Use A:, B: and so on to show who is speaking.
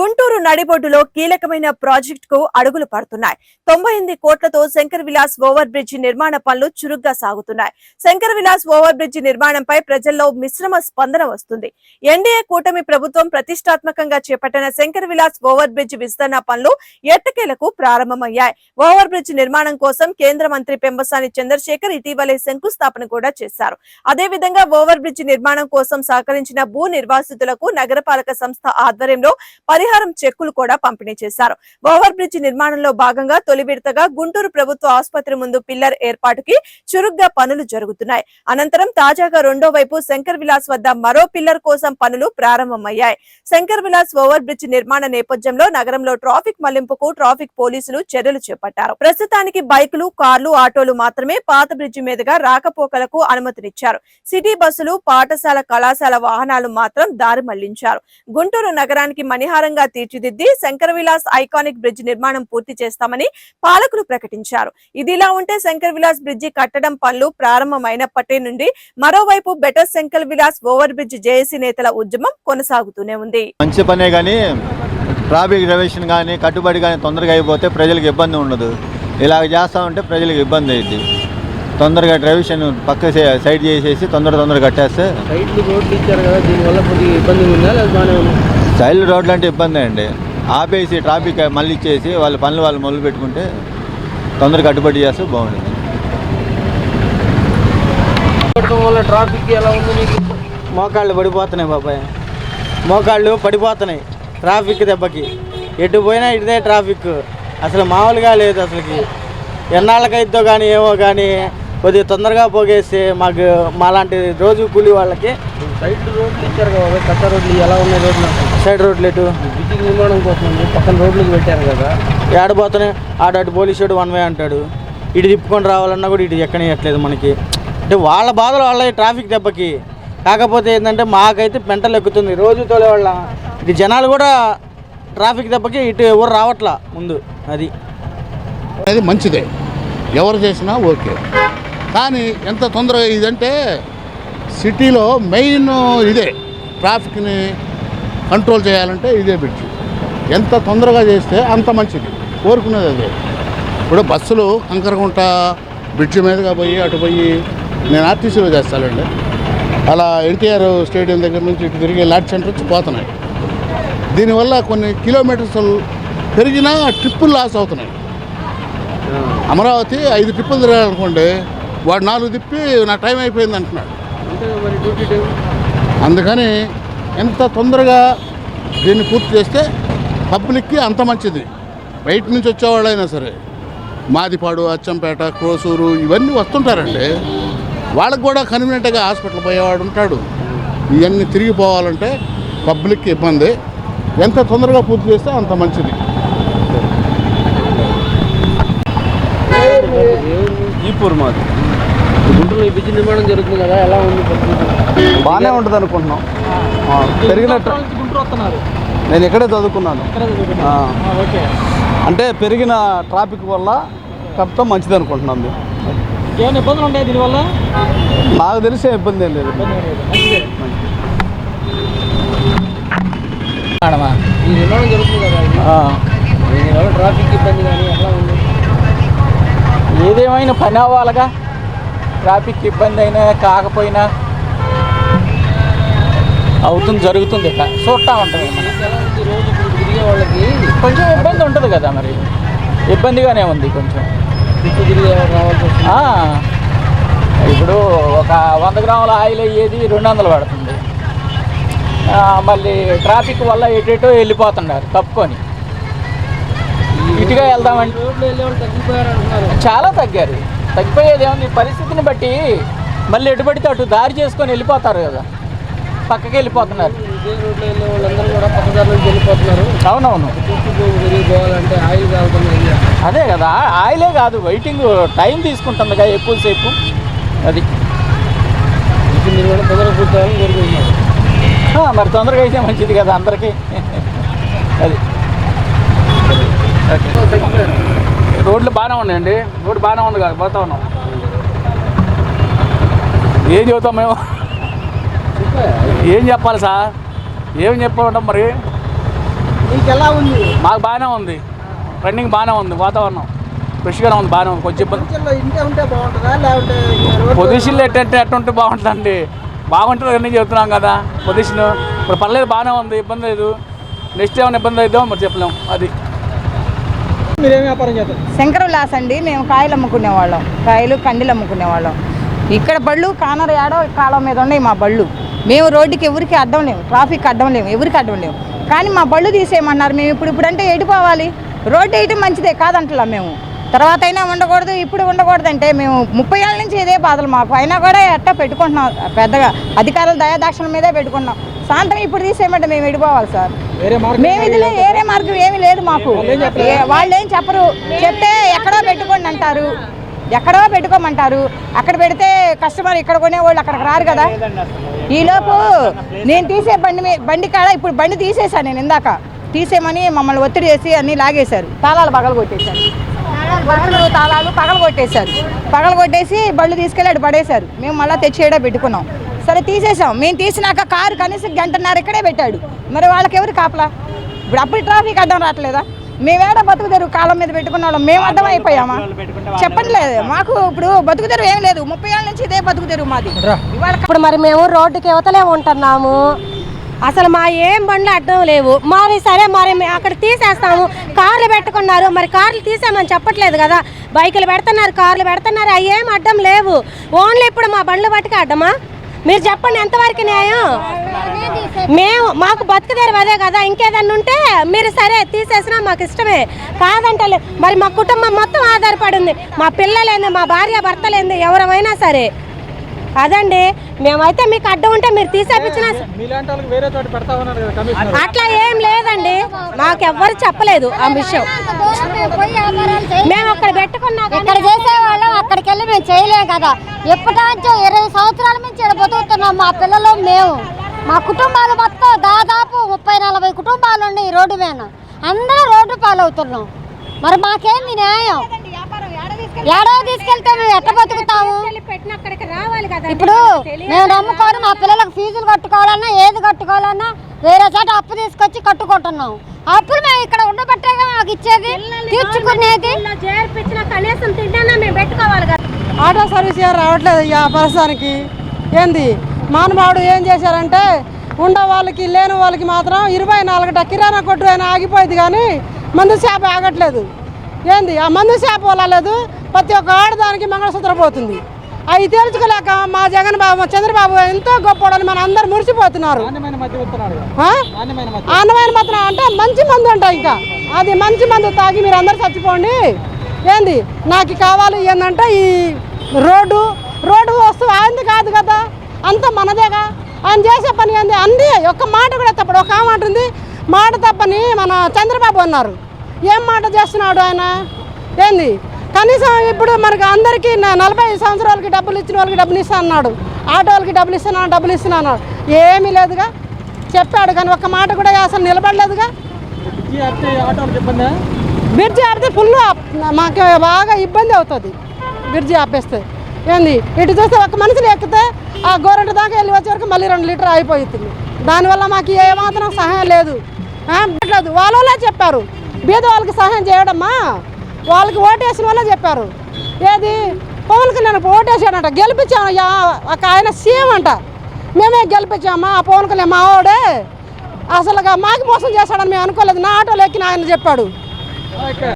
A: గుంటూరు నడిబొడ్డులో కీలకమైన ప్రాజెక్ట్కు అడుగులు పడుతున్నాయి. తొంభై ఎనిమిది కోట్లతో శంకర్ విలాస్ ఓవర్ బ్రిడ్జి నిర్మాణ పనులు చురుగ్గా సాగుతున్నాయి. శంకర్ విలాస్ ఓవర్ బ్రిడ్జి నిర్మాణంపై ప్రజల్లో మిశ్రమ స్పందన వస్తుంది. ఎన్డీఏ కూటమి ప్రభుత్వం ప్రతిష్టాత్మకంగా చేపట్టిన శంకర్ విలాస్ ఓవర్ బ్రిడ్జ్ విస్తరణ పనులు ఎట్టకేలకు ప్రారంభమయ్యాయి. ఓవర్ బ్రిడ్జ్ నిర్మాణం కోసం కేంద్ర మంత్రి పెంబసాని చంద్రశేఖర్ ఇటీవలే శంకుస్థాపన కూడా చేశారు. అదేవిధంగా ఓవర్ బ్రిడ్జ్ నిర్మాణం కోసం సహకరించిన భూ నిర్వాసితులకు నగరపాలక సంస్థ ఆధ్వర్యంలో పరిహారం చెక్కులు కూడా పంపిణీ చేశారు. ఓవర్ బ్రిడ్జ్ నిర్మాణంలో భాగంగా తొలి విడతగా గుంటూరు ప్రభుత్వ ఆసుపత్రి ముందు పిల్లర్ ఏర్పాటుకి చురుగ్గా పనులు జరుగుతున్నాయి. అనంతరం తాజాగా రెండో వైపు శంకర్ విలాస్ వద్ద మరో పిల్లర్ కోసం పనులు ప్రారంభమయ్యాయి. శంకర్ విలాస్ ఓవర్ బ్రిడ్జ్ నిర్మాణ నేపథ్యంలో నగరంలో ట్రాఫిక్ మళ్ళింపుకు ట్రాఫిక్ పోలీసులు చర్యలు చేపట్టారు. ప్రస్తుతానికి బైకులు కార్లు ఆటోలు మాత్రమే పాత బ్రిడ్జి మీదుగా రాకపోకలకు అనుమతినిచ్చారు. సిటీ బస్సులు పాఠశాల కళాశాల వాహనాలు మాత్రం దారి మళ్ళించారు. గుంటూరు నగరానికి మణిహారంగా తీర్చిదిద్ది శంకర్ విలాస్ ఐకానిక్ బ్రిడ్జ్ నిర్మాణం పూర్తి చేస్తామని పాలకులు ప్రకటించారు. ఇదిలా ఉంటే శంకర్ విలాస్ బ్రిడ్జి కట్టడం పనులు ప్రారంభమైనప్పటి నుండి మరోవైపు better Shankar Vilas over bridge JAC నేతల ఉద్యమం కొనసాగుతూనే ఉంది.
B: మంచి పనే కానీ ట్రాఫిక్ రిజర్వేషన్ కానీ కట్టుబడి కానీ తొందరగా అయిపోతే ప్రజలకు ఇబ్బంది ఉండదు. ఇలాగ చేస్తా ఉంటే ప్రజలకు ఇబ్బంది అయింది తొందరగా డ్రైవేషన్ పక్క సైడ్ చేసేసి తొందర తొందర కట్టేస్తే
C: సైడ్లు రోడ్లు ఇచ్చారు కదా దీనివల్ల కొద్దిగా ఇబ్బంది ఉందా లేదా బాగానే ఉందా?
B: సైడ్ రోడ్లు అంటే ఇబ్బంది అండి. ఆపేసి ట్రాఫిక్ మళ్ళీ ఇచ్చేసి వాళ్ళ పనులు వాళ్ళు మొదలు పెట్టుకుంటే తొందరగా కట్టుబడి చేస్తే బాగుంటుంది
C: వల్ల ట్రాఫిక్ ఎలా ఉంది మీకు?
D: మోకాళ్ళు పడిపోతున్నాయి బాబాయ్. మోకాళ్ళు పడిపోతున్నాయి ట్రాఫిక్ దెబ్బకి. ఎటు పోయినా ఇదే ట్రాఫిక్. అసలు మామూలుగా లేదు అసలుకి. ఎన్నాళ్ళకైద్దో కానీ ఏమో కానీ కొద్దిగా తొందరగా పోగేస్తే మాకు మాలాంటి రోజు కూలి వాళ్ళకి
C: సైడ్ రోడ్లు ఇచ్చారు కదా కట్ట రోడ్లు ఎలా ఉన్నాయి రోడ్లు
D: సైడ్ రోడ్లు ఎటు?
C: బ్రిడ్జ్ నిర్మాణం కోసం అండి. పక్కన రోడ్లు పెట్టారు కదా.
D: ఏడబోతున్నాయి ఆడ అటు పోలీసు వాడు వన్ వే అంటాడు. ఇటు తిప్పుకొని రావాలన్నా కూడా ఇటు ఎక్కనియట్లేదు మనకి. అంటే వాళ్ళ బాధలు వాళ్ళ ట్రాఫిక్ దెబ్బకి. కాకపోతే ఏంటంటే మాకైతే పెంటలు ఎక్కుతుంది. రోజు తోలేవాళ్ళ ఇటు జనాలు కూడా ట్రాఫిక్ దెబ్బకి ఇటు ఎవరు రావట్లా ముందు అది.
E: అనేది మంచిదే. ఎవరు చేసినా ఓకే. కానీ ఎంత తొందరగా ఇదంటే సిటీలో మెయిన్ ఇదే. ట్రాఫిక్ని కంట్రోల్ చేయాలంటే ఇదే బ్రిడ్జ్ ఎంత తొందరగా చేస్తే అంత మంచిది. కోరుకునేది అదే. ఇప్పుడు బస్సులు కంకరగుంట బ్రిడ్జ్ మీదుగా పోయి అటు పోయి నేను ఆర్టీసీలో చేస్తానండి. అలా ఎన్టీఆర్ స్టేడియం దగ్గర నుంచి ఇటు తిరిగి లాడ్ సెంటర్ వచ్చి పోతున్నాయి. దీనివల్ల కొన్ని కిలోమీటర్స్ పెరిగినా ట్రిప్పులు లాస్ అవుతున్నాయి. అమరావతి ఐదు ట్రిప్పులు తిరగాలనుకోండి వాడు నాలుగు తిప్పి నా టైం అయిపోయింది అంటున్నాడు. అందుకని ఎంత తొందరగా దీన్ని పూర్తి చేస్తే పబ్లిక్కి అంత మంచిది. బయట నుంచి వచ్చేవాళ్ళైనా సరే మాదిపాడు అచ్చంపేట క్రోసూరు ఇవన్నీ వస్తుంటారండి వాళ్ళకు కూడా కన్వీనియంట్గా హాస్పిటల్ పోయేవాడు ఉంటాడు. ఇవన్నీ తిరిగిపోవాలంటే పబ్లిక్కి ఇబ్బంది. ఎంత తొందరగా పూర్తి చేస్తే అంత మంచిది.
D: ఈపూర్ మాది.
C: గుంటూరులో ఈ బ్రిడ్జ్ నిర్మాణం జరుగుతుంది కదా ఎలా ఉంది?
D: బాగానే ఉంటుంది అనుకుంటున్నాం. పెరిగిన
C: గుంటూరు వస్తున్నారు?
D: నేను ఇక్కడే చదువుకున్నాను. ఆ.
C: ఓకే.
D: అంటే పెరిగిన ట్రాఫిక్ వల్ల కప్తం మంచిది అనుకుంటున్నాం మేము.
C: ఏమైనా ఇబ్బందులు ఉంటాయి దీనివల్ల?
D: నాకు తెలిసే ఇబ్బంది ఏం లేదు.
C: ఈ నిర్మాణం జరుగుతుంది కదా. దీనివల్ల ట్రాఫిక్ ఇబ్బంది కానీ ఎట్లా ఉంది?
D: ఏదేమైనా పని అవ్వాలిగా? ట్రాఫిక్ ఇబ్బంది అయినా కాకపోయినా అవుతుంది జరుగుతుంది చూస్తూ ఉంటుంది
C: వాళ్ళకి
D: కొంచెం ఇబ్బంది ఉంటుంది కదా మరి. ఇబ్బందిగానే ఉంది కొంచెం. ఇప్పుడు ఒక వంద గ్రాముల ఆయిల్ అయ్యేది రెండు వందలు పడుతుంది. మళ్ళీ ట్రాఫిక్ వల్ల ఎటేటో వెళ్ళిపోతున్నారు తప్పుకొని. ఇటుగా వెళ్దామంటే చాలా తగ్గారు. తగ్గిపోయేది ఏముంది? పరిస్థితిని బట్టి మళ్ళీ ఎటు పడితే అటు దారి చేసుకొని వెళ్ళిపోతారు కదా. పక్కకి వెళ్ళిపోతున్నారు. అవునవును. అదే కదా ఆయిలే కాదు వెయిటింగ్ టైం తీసుకుంటుంది కదా ఎక్కువసేపు. అది.
C: మీరు కూడా తొందరగా
D: అయితే మంచిది కదా అందరికీ. అది. రోడ్లు బాగానే ఉన్నాయండి. రోడ్డు బాగానే ఉంది కదా పోతా ఉన్నాం ఏం చెబుతాం మేము? ఏం చెప్పాలి సార్? ఏం చెప్పమంటాం మరి? మీకు ఎలా ఉంది?
F: మాకు బాగానే ఉంది. రన్నింగ్ బాగానే ఉంది వాతావరణం. ఫ్రెష్గానే ఉంది బాగానే ఉంది. కొంచెం ఇబ్బంది పొజిషన్లో ఎట్టంటే ఎట్టుంటే బాగుంటుందండి. బాగుంటుంది అన్నీ చెబుతున్నాం కదా పొజిషన్. ఇప్పుడు పర్లేదు బాగానే ఉంది ఇబ్బంది లేదు. నెక్స్ట్ ఏమైనా ఇబ్బంది అయిద్దాం మరి చెప్పలేం అది.
G: శంకర విలాస్ అండి. మేము కాయలు అమ్ముకునేవాళ్ళం కాయలు కండిలు అమ్ముకునేవాళ్ళం ఇక్కడ బళ్ళు కానర్ ఏడో కాలం మీద ఉన్నాయి మా బళ్ళు. మేము రోడ్డుకి ఎవరికి అడ్డం లేము ట్రాఫిక్ అడ్డం లేము ఎవరికి అడ్డం లేము కానీ మా బళ్ళు తీసేయమన్నారు. మేము ఇప్పుడు ఇప్పుడు అంటే ఎడిపోవాలి రోడ్డు వేయటం మంచిదే కాదంటలా మేము. తర్వాత అయినా ఉండకూడదు ఇప్పుడు ఉండకూడదు అంటే మేము ముప్పై ఏళ్ళ నుంచి ఇదే బాధలు మాకు. అయినా కూడా ఎట్టా పెట్టుకుంటున్నాం? పెద్దగా అధికారుల దయాదాక్షణ మీదే పెట్టుకుంటున్నాం. సాయంత్రం ఇప్పుడు తీసేయమంటే మేము ఎడిపోవాలి సార్. మేము ఇది వేరే మార్గం ఏమీ లేదు మాకు. వాళ్ళు ఏం చెప్పరు? చెప్తే ఎక్కడో పెట్టుకోండి అంటారు. ఎక్కడో పెట్టుకోమంటారు. అక్కడ పెడితే కస్టమర్ ఇక్కడ కొనేవాళ్ళు అక్కడికి రారు కదా. ఈలోపు నేను తీసే బండి మీ- బండి కాడ ఇప్పుడు బండి తీసేశాను నేను ఇందాక. తీసేయమని మమ్మల్ని ఒత్తిడి చేసి అన్నీ లాగేశారు. తాళాలు పగలు కొట్టేశారు. బట్టలు తాళాలు పగలు కొట్టేశారు. పగలు కొట్టేసి బళ్ళు తీసుకెళ్ళి అటు పడేశారు. మేము మళ్ళీ తెచ్చేయడా పెట్టుకున్నాం. సరే తీసేసాం మేము తీసినాక కారు కనీసం గంటన్నర ఇక్కడే పెట్టాడు. మరి వాళ్ళకి ఎవరు కాపలా? ఇప్పుడు అప్పుడు ట్రాఫిక్ అడ్డం రావట్లేదా? మేమేడ బతుకు తెరువు కాలం మీద పెట్టుకున్న వాళ్ళం? మేము అడ్డం అయిపోయామా? చెప్పండి లేదు. మాకు ఇప్పుడు బతుకు తెరువు ఏం లేదు. ముప్పై ఏళ్ళ నుంచి ఇదే బతుకు తెరువు మాది. ఇవాళ
H: ఇప్పుడు మరి మేము రోడ్డుకి యువతలే ఉంటున్నాము. అసలు మా ఏం బండ్లు అడ్డం లేవు. మరి సరే మరి అక్కడ తీసేస్తాము. కార్లు పెట్టుకున్నారు. మరి కార్లు తీసామని చెప్పట్లేదు కదా. బైకులు పెడుతున్నారు కార్లు పెడుతున్నారు. అవి ఏం అడ్డం లేవు. ఓన్లీ ఇప్పుడు మా బండ్లు పట్టుకు అడ్డమా మీరు చెప్పండి ఎంతవరకు న్యాయం? మేము మాకు బతుకుదేరు అదే కదా ఇంకేదన్నా ఉంటే మీరు సరే తీసేసినా మాకు ఇష్టమే. కాదంటే మరి మా కుటుంబం మొత్తం ఆధారపడి ఉంది. మా పిల్లలేంది మా భార్య భర్తలేంది ఎవరమైనా సరే. అదండి. మేమైతే మీకు అడ్డం ఉంటే మీరు తీసేపించిన
D: మీలాంటి వాళ్ళకి వేరే చోట పెడతా ఉన్నారు కదా కమిషనర్.
H: అట్లా ఏం లేదండి. మాకెవ్వరు చెప్పలేదు ఆ విషయం. మేము అక్కడ పెట్టుకున్నా కానీ
I: ఇక్కడ చేసేవాళ్ళం అక్కడికి వెళ్ళి మేము చేయలేం కదా. ఎప్పటి నుంచో ఇరవై సంవత్సరాల నుంచి ఇక్కడ బతుకుతున్నాం మా పిల్లలు మేము. మా కుటుంబాలు మొత్తం దాదాపు ముప్పై నలభై కుటుంబాలు ఉన్నాయి ఈ రోడ్డు మీద. అందరూ రోడ్డు పాలవుతున్నాం. మరి మాకేంది న్యాయం? ఏడో తీసుకెళ్తే మేము ఎట్ట బతుకుతాము
H: పెట్టిన అక్కడికి రావాలి కదా
I: ఇప్పుడు మేము నమ్ముకొని మా పిల్లలకు ఫీజులు కట్టుకోవాలన్నా ఏది కట్టుకోవాలన్నా వేరే చోట అప్పు తీసుకొచ్చి కట్టుకుంటున్నాం. అప్పుడు మేము ఇక్కడ ఉండబట్టేగా మాకు ఇచ్చేది తీర్చుకునేది.
H: చేర్పించిన కనీసం తిండినా మేము పెట్టుకోవాలి కదా.
G: ఆటో సర్వీస్ రావట్లేదు ఇక ప్రస్తుతానికి. ఏంది? మానవాడు ఏం చేశారంటే ఉండ వాళ్ళకి లేని వాళ్ళకి మాత్రం ఇరవై నాలుగట కిరాణా కొట్టు అయినా ఆగిపోయింది కానీ మందు చేప ఆగట్లేదు. ఏంది? ఆ మందు చేప వల్లలేదు ప్రతి ఒక్క ఆడదానికి మంగళసూత్రం పోతుంది. అవి తేల్చుకోలేక మా జగన్ బాబు మా చంద్రబాబు ఎంతో గొప్పవాడని మన అందరు మురిసిపోతున్నారు. అన్నమైన మాత్రం అంటే మంచి మందు అంట ఇంకా. అది మంచి మందు తాగి మీరు అందరు చచ్చిపోండి. ఏంది? నాకు కావాలి ఏంటంటే ఈ రోడ్డు. రోడ్డు వస్తువు ఆయనది కాదు కదా. అంత మనదేగా. ఆయన చేసే పని ఏంది? అన్ని ఒక్క మాట కూడా తప్పడు. ఒక మాట ఉంది మాట తప్పని మన చంద్రబాబు అన్నారు. ఏం మాట చేస్తున్నాడు ఆయన? ఏంది? కనీసం ఇప్పుడు మనకి అందరికీ నలభై సంవత్సరాలకి డబ్బులు ఇచ్చిన వాళ్ళకి డబ్బులు ఇస్తా అన్నాడు. ఆటో వాళ్ళకి డబ్బులు ఇస్తున్నా డబ్బులు ఇస్తున్నా అన్నాడు. ఏమీ లేదుగా. చెప్పాడు కానీ ఒక్క మాట కూడా అసలు నిలబడలేదుగా.
D: ఆటోలకు
G: బ్రిడ్జి ఆపితే ఫుల్ మాకు బాగా ఇబ్బంది అవుతుంది. బ్రిడ్జి ఆపేస్తే. ఏంది? ఇటు చూస్తే ఒక మనిషిని ఎక్కితే ఆ గోరంట దాకా వెళ్ళి వచ్చే వరకు మళ్ళీ రెండు లీటర్ అయిపోతుంది దానివల్ల మాకు ఏ మాత్రం సహాయం లేదు. లేదు. వాళ్ళే చెప్పారు. బీద వాళ్ళకి సహాయం చేయడమ్మా. వాళ్ళకి ఓటేసిన వాళ్ళే చెప్పారు. ఏది? పవన్కి నేను ఓటేసాడంట గెలిపించాము యా, ఒక ఆయన సీఎం అంట. మేమే గెలిపించామా? ఆ పవన్ కళ్యాణ్ మా ఆవిడే అసలుగా మాకు మోసం చేశాడని మేము అనుకోలేదు. నా ఆటోలో ఎక్కిన ఆయన చెప్పాడు.